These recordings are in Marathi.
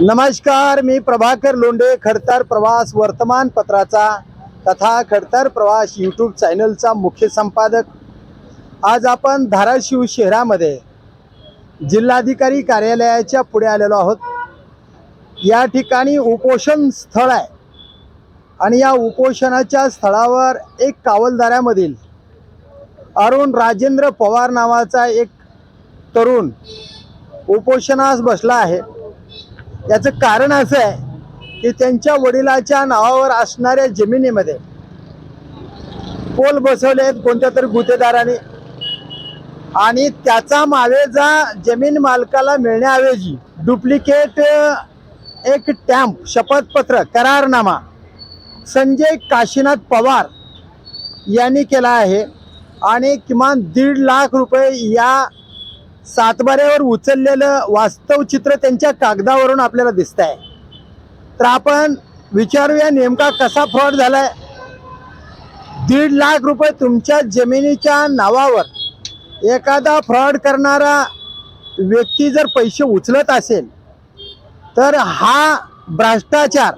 नमस्कार मी प्रभाकर लोंढे खडतर प्रवास वर्तमानपत्राचा तथा खडतर प्रवास यूट्यूब चॅनलचा मुख्य संपादक. आज आपण धाराशिव शहरामध्ये जिल्हाधिकारी कार्यालयाच्या पुढे आलेलो आहोत. या ठिकाणी उपोषण स्थळ आहे. आणि या उपोषणाच्या स्थळावर एक कावलदाऱ्यामधील अरुण राजेंद्र पवार नावाचा एक तरुण उपोषणास बसला आहे. याचं कारण असं आहे की त्यांच्या वडिलाच्या नावावर असणाऱ्या जमिनीमध्ये पोल बसवले आहेत कोणत्या तरी गुतेदाराने आणि त्याचा मावेजा जमीन मालकाला मिळण्याऐवजी डुप्लिकेट एक टॅम्प शपथपत्र करारनामा संजय काशीनाथ पवार यांनी केला आहे. आणि किमान दीड लाख रुपये या सातबाऱ्यावर उचललेलं वास्तव चित्र त्यांच्या कागदावरून आपल्याला दिसत आहे तर आपण विचारूया नेमका कसा फ्रॉड झालाय? दीड लाख रुपये तुमच्या जमिनीच्या नावावर एखादा फ्रॉड करणारा व्यक्ती जर पैसे उचलत असेल तर हा भ्रष्टाचार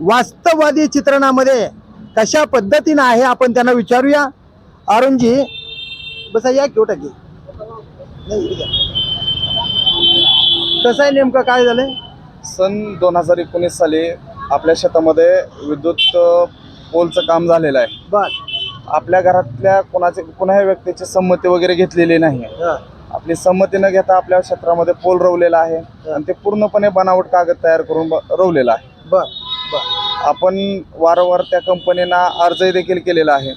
वास्तववादी चित्रणामध्ये कशा पद्धतीनं आहे आपण त्यांना विचारूया. अरुणजी बसा या घेऊ टाकी नाही. कसं आहे नेमकं? काय झालंय? सन दोन हजार एकोणीस साली आपल्या शेतामध्ये विद्युत अ, पोलचं काम झालेलं आहे. बर. आपल्या घरातल्या कोणाचे कोणाही व्यक्तीची संमती वगैरे घेतलेली नाही हं, आपली संमती न घेता आपल्या क्षेत्रामध्ये पोल रवलेला आहे आणि ते पूर्णपणे बनावट कागद तयार करून ब- रवलेला आहे. बर बर. आपण वारंवार त्या कंपनीना अर्जही देखील केलेला आहे.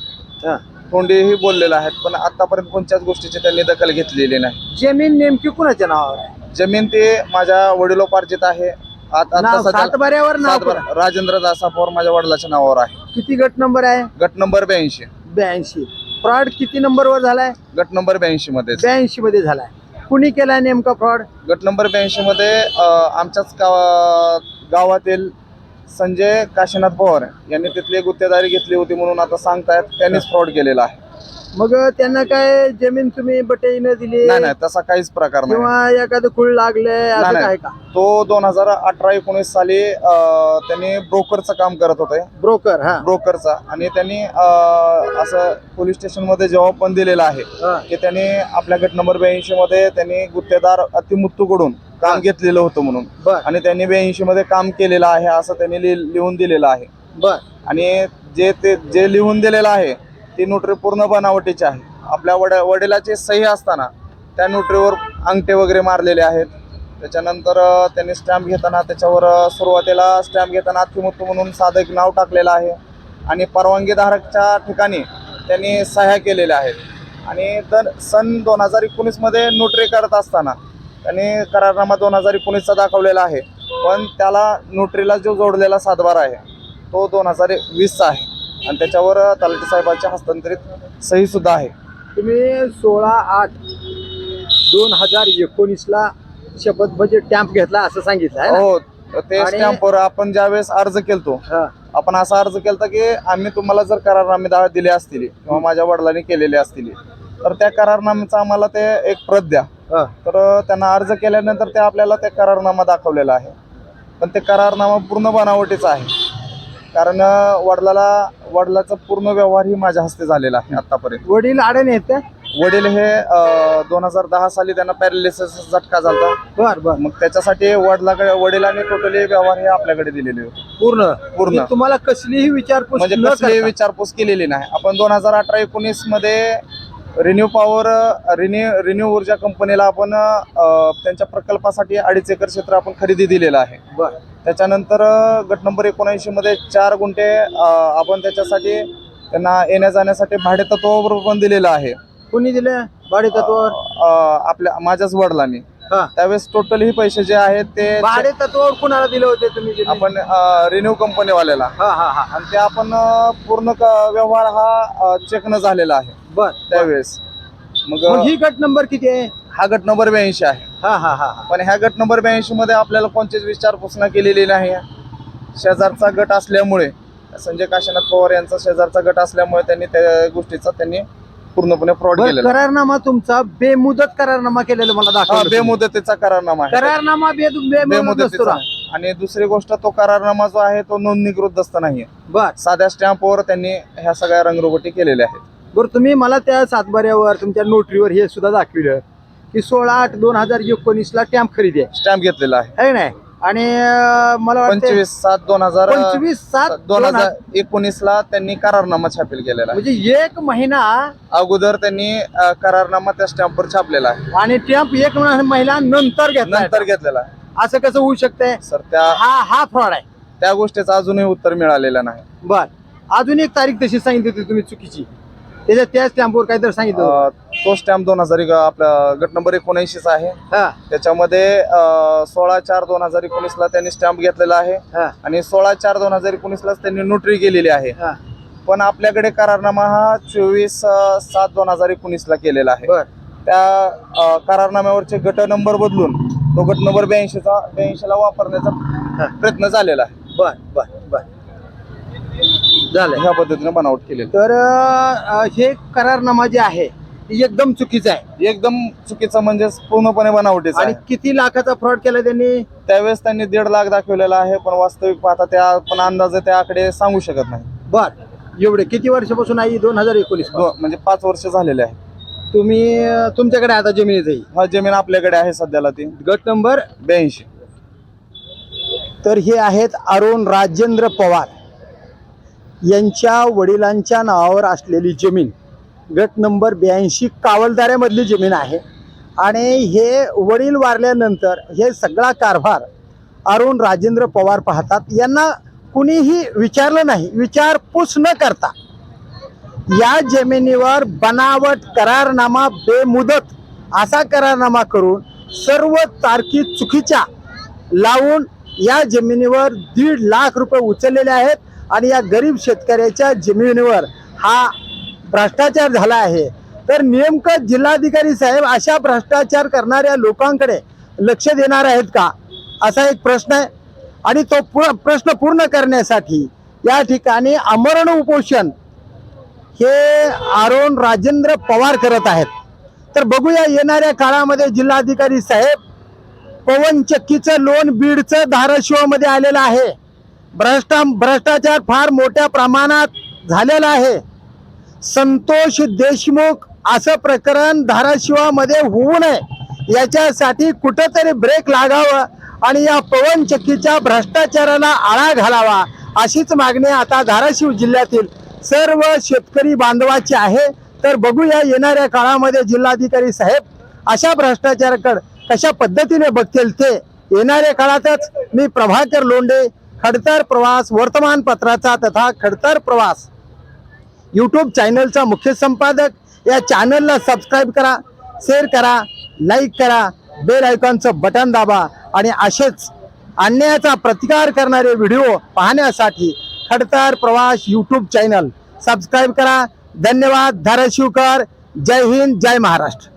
हं. तोंडीही बोललेला आहेत पण आतापर्यंत कोणत्याच गोष्टीची त्यांनी दखल घेतलेली नाही. जमीन नेमकी कुणाच्या नावावर आहे? जमीन ते माझ्या वडिलोपार्जित आहे. आत- आता नाव सध्या- सातबाऱ्यावर नाव सातबारा. कुणा- राजेंद्र दासा पवार माझ्या वडिलाच्या नावावर आहे. किती गट नंबर आहे? गट नंबर ब्याऐंशी. ब्याऐंशी. फ्रॉड किती नंबरवर झालाय? गट नंबर ब्याऐंशी मध्ये ब्याऐंशी मध्ये झालाय. कुणी केलाय नेमका फ्रॉड? गट नंबर ब्याऐंशी मध्ये अं, आमच्याच गावा गावातील संजय काशीनाथ पवार यांनी तिथली गुत्तेदारी घेतली होती म्हणून आता सांगतायत त्यांनीच फ्रॉड केलेला आहे मग त्यांना काय जमीन तुम्ही बटेईनं दिली नाही नाही तसा काहीच प्रकार नाही किंवा एखादं खुळ लागले असं काय नाही. का तो दोन हजार अठरा एकोणीस साली अं, त्यांनी ब्रोकरचं काम करत होते ब्रोकर हा ब्रोकरचा आणि त्यांनी अं, असं पोलीस स्टेशनमध्ये जबाब पण दिलेला आहे हा. की त्यांनी आपल्या गट नंबर ब्याऐंशी मध्ये त्यांनी गुत्तेदार अतिमुत्तूकडून. काम घेतलेलं होतं म्हणून. बर. आणि त्यांनी ब्याऐंशी मध्ये काम केलेलं आहे असं त्यांनी लिह- लिहून दिलेलं आहे. बर. आणि जे ते जे लिहून दिलेलं आहे ती नोटरी पूर्ण बनावटीची आहे. आपल्या वड वडिलाची सही असताना त्या नोटरीवर अंगठे वगैरे मारलेले आहेत. त्याच्यानंतर अं, त्यांनी स्टॅम्प घेताना त्याच्यावर अं, सुरुवातीला स्टॅम्प घेताना अतिमुत्तू म्हणून साधं एक नाव टाकलेलं आहे. आणि परवानगीधारकच्या ठिकाणी त्यांनी सह्या केलेल्या आहेत. आणि तर सन दोन हजार एकोणीसमध्ये नोटरी करत असताना त्यांनी करारनामा दोन हजार एकोणीसचा दाखवलेला आहे पण त्याला नोटरीला जो जोडलेला सातबार आहे तो दोन हजार वीसचा आहे आणि त्याच्यावर तलाठी साहेबांच्या हस्तांतरित सही सुद्धा आहे तुम्ही सोळा आठ दोन हजार एकोणीस ला शपथ म्हणजे टॅम्प घेतला असं सांगितलं आहे ना? हो ते आणि- स्टॅम्पवर आपण ज्यावेळेस अर्ज केलतो हा. आपण असा अर्ज केलता की आम्ही तुम्हाला जर करारनामे दा- दिले असतील किंवा माझ्या वडिलांनी केलेले असतील तर त्या करारनाम्याचा आम्हाला ते एक प्रत द्या. तर त्यांना अर्ज केल्यानंतर ते आपल्याला ते करारनामा दाखवलेला आहे. पण ते करारनामा पूर्ण बनावटीचा आहे. कारण वडिलाला वडिलाचा पूर्ण व्यवहार ही माझ्या हस्ते झालेला आहे आतापर्यंत. वडील आडे आहेत का? वडील हे दोन हजार दहा साली त्यांना पॅरालिसिस झटका झाला बर बर. मग त्याच्यासाठी वडिलाकडे वडिलांनी टोटली व्यवहार हे आपल्याकडे दिलेले होते. पूर्ण? पूर्ण. म्हणजे तुम्हाला कसलीही विचारपूस म्हणजे न कसली करता. विचारपूस केलेली नाही. आपण दोन हजार अठरा एकोणीसमध्ये रिन्यू पॉवर रिन्यू रिन्यू ऊर्जा कंपनीला आपण त्यांच्या प्रकल्पासाठी अडीच एकर क्षेत्र आपण खरेदी दिलेलं आहे. बर. त्याच्यानंतर गट नंबर एकोणऐंशी मध्ये चार गुंठे आपण त्याच्यासाठी त्यांना येण्या जाण्यासाठी भाडे तत्वावर पण दिलेलं आहे. कोणी दिले? भाडे तत्वावर अं, आपल्या माझ्याच वडिलांनी. त्यावेळेस टोटल ही पैसे जे आहेत ते भाडे तत्वावर कुणाला दिले होते तुम्ही जमीन? आपण रिन्यू कंपनीवाल्याला हा हा हा. आणि ते आपण अं, पूर्ण क- व्यवहार हा चेक न झालेला आहे. बर त्यावेळेस. मग मग ही गट नंबर किती आहे? हा गट नंबर ब्याऐंशी आहे. हा हा हा हा. पण ह्या गट नंबर ब्याऐंशी मध्ये आपल्याला कोणतीच विचारपूस न केलेली नाही शेजारचा गट असल्यामुळे संजय काशीनाथ पवार यांचा शेजारचा गट असल्यामुळे त्यांनी त्या गोष्टीचा त्यांनी पूर्णपणे फ्रॉड बरं, केलेला. करारनामा तुमचा बेमुदत करारनामा केलेला मला हा, तुम्ही. बेमुदतीचा करारनामा आहे करारनामा बेमुदत बेमुदतीचा ना. आहे. आणि दुसरी गोष्ट तो करारनामा जो आहे तो नोंदणीकृत दस्त नाहीये बर साध्या स्टॅम्पवर त्यांनी ह्या सगळ्या रंगरोगटी केलेल्या आहेत बरं तुम्ही मला त्या सातबाऱ्यावर तुमच्या नोटरीवर हे सुद्धा दाखविलं की सोळा आठ दोन हजार एकोणीस ला टॅम्प खरेदी आहे स्टॅम्प घेतलेला आहे है नाही आणि मला वाटतं पंचवीस सात दोन हजार पंचवीस सात दोन हजार एकोणीस ला त्यांनी करारनामा छापील केलेला आहे. म्हणजे एक महिना अगोदर त्यांनी अ, करारनामा त्या स्टॅम्पवर छापलेला आहे. आणि टॅम्प एक महिना नंतर घेतला नंतर घेतलेला आहे. असं कसं होऊ शकतंय? सर त्या हा हा फ्रॉड आहे. त्या गोष्टीचं अजूनही उत्तर मिळालेलं नाही. बर. अजून एक तारीख तशी सांगितली होती तुम्ही चुकीची. त्याच्या त्या स्टॅम्पवर काहीतरी सांगितलं. अ, तो स्टॅम्प दोन हजार आपला गट नंबर एकोणऐंशीचा आहे. हा. त्याच्यामध्ये अ, सोळा चार दोन हजार एकोणीस ला त्यांनी स्टॅम्प घेतलेला आहे. हा. आणि सोळा चार दोन हजार एकोणीस लाच त्यांनी नोटरी केलेली आहे. हा. पण आपल्याकडे करारनामा हा चोवीस अ, सात दोन हजार एकोणीस ला केलेला आहे. बर. त्या अ, करारनाम्यावरचे गट नंबर बदलून तो गट नंबर ब्याऐंशीचा ब्याऐंशीला वापरण्याचा प्रयत्न झालेला आहे. बर बर बर. झालं. ह्या पद्धतीने बनावट केलेली. तर अं, हे करारनामा जे आहे ते एकदम चुकीचं आहे. एकदम चुकीचं म्हणजे पूर्णपणे बनावटीचं आणि आहे. किती लाखाचा फ्रॉड केला त्यांनी? त्यावेळेस त्यांनी दीड लाख दाखवलेला आहे पण वास्तविक पाहता त्या आपण अंदाजे त्या आकडे सांगू शकत नाही. बर. एवढे किती वर्षापासून आहे दोन हजार एकोणीस दो- म्हणजे पाच वर्ष झालेले आहे. तुम्ही अं, तुमच्याकडे आता जमिनीच आहे. हा जमीन आपल्याकडे आहे सध्याला ती. गट नंबर? ब्याऐंशी. तर हे आहेत अरुण राजेंद्र पवार. यांच्या वडिलांच्या नावावर असलेली जमीन गट नंबर ब्याऐंशी कावलदाऱ्यामधली जमीन आहे. आणि हे वडील वारल्यानंतर हे सगळा कारभार अरुण राजेंद्र पवार पाहतात. यांना कुणीही विचारलं नाही विचारपूस न करता या जमिनीवर बनावट करारनामा बेमुदत असा करारनामा करून सर्व तारखी चुकीच्या लावून या जमिनीवर दीड लाख रुपये उचललेले आहेत. आणि या गरीब शेतकऱ्याच्या जमिनीवर हा भ्रष्टाचार झाला आहे. तर नेमकं जिल्हाधिकारी साहेब अशा भ्रष्टाचार करणाऱ्या लोकांकडे लक्ष देणार आहेत का? असा एक प्रश्न आहे. आणि तो प्रश्न पूर्ण करण्यासाठी या ठिकाणी अमरण उपोषण हे अरुण राजेंद्र पवार करत आहेत. तर बघूया येणाऱ्या काळामध्ये जिल्हाधिकारी साहेब पवन चक्कीचं लोन बीडचं धाराशिवमध्ये आलेलं आहे. भ्रष्टा भ्रष्टाचार फार मोठ्या प्रमाणात झालेला आहे. संतोष देशमुख असं प्रकरण धाराशिवामध्ये होऊ नये. याच्यासाठी कुठंतरी ब्रेक लागावं आणि या पवन चक्कीच्या भ्रष्टाचाराला आळा घालावा अशीच मागणी आता धाराशिव जिल्ह्यातील सर्व शेतकरी बांधवाची आहे. तर बघूया येणाऱ्या काळामध्ये जिल्हाधिकारी साहेब अशा भ्रष्टाचाराकडे कशा पद्धतीने बघतील ते. येणाऱ्या काळातच मी प्रभाकर लोंढे खडतर प्रवास वर्तमानपत्राचा तथा खडतर प्रवास यूट्यूब चॅनलचा मुख्य संपादक. या चॅनलला सबस्क्राईब करा शेअर करा लाईक करा बेल आयकॉनचं बटन दाबा आणि असेच अन्यायाचा प्रतिकार करणारे व्हिडिओ पाहण्यासाठी खडतर प्रवास यूट्यूब चॅनल सबस्क्राईब करा. धन्यवाद. धाराशिवकर. जय हिंद. जय महाराष्ट्र.